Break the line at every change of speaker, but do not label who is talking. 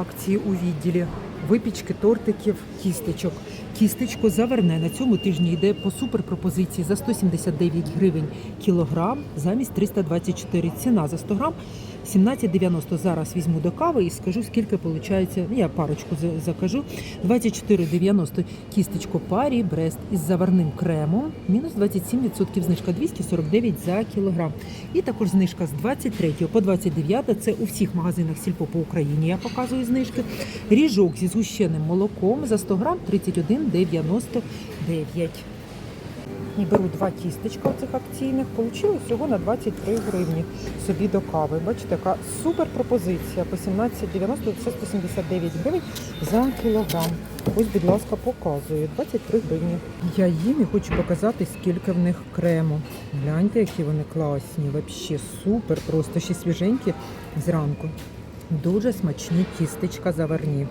Акції у відділі випічки, тортиків, кістечок. Кістечко заверне на цьому тижні йде по суперпропозиції за 179 гривень кілограм замість 324. Ціна за 100 грам 17,90. Зараз візьму до кави і скажу, скільки виходить. Я парочку закажу. 24,90 кістечко парі Брест із заварним кремом. Мінус 27% знижка 249 за кілограм. І також знижка з 23 по 29. Це у всіх магазинах Сільпо по Україні. Я показую знижки. Ріжок зі згущеним молоком за 100 грам 31,99. І беру два тістечка цих акційних. Получилось всього на 23 гривні собі до кави. Бачите, яка супер пропозиція. По 17,90 це 179 гривень за кілограм. Ось, будь ласка, показую. 23 гривні. Я їм і хочу показати, скільки в них крему. Гляньте, які вони класні. Взагалі супер, просто ще свіженькі зранку. Дуже смачні тістечка заварні.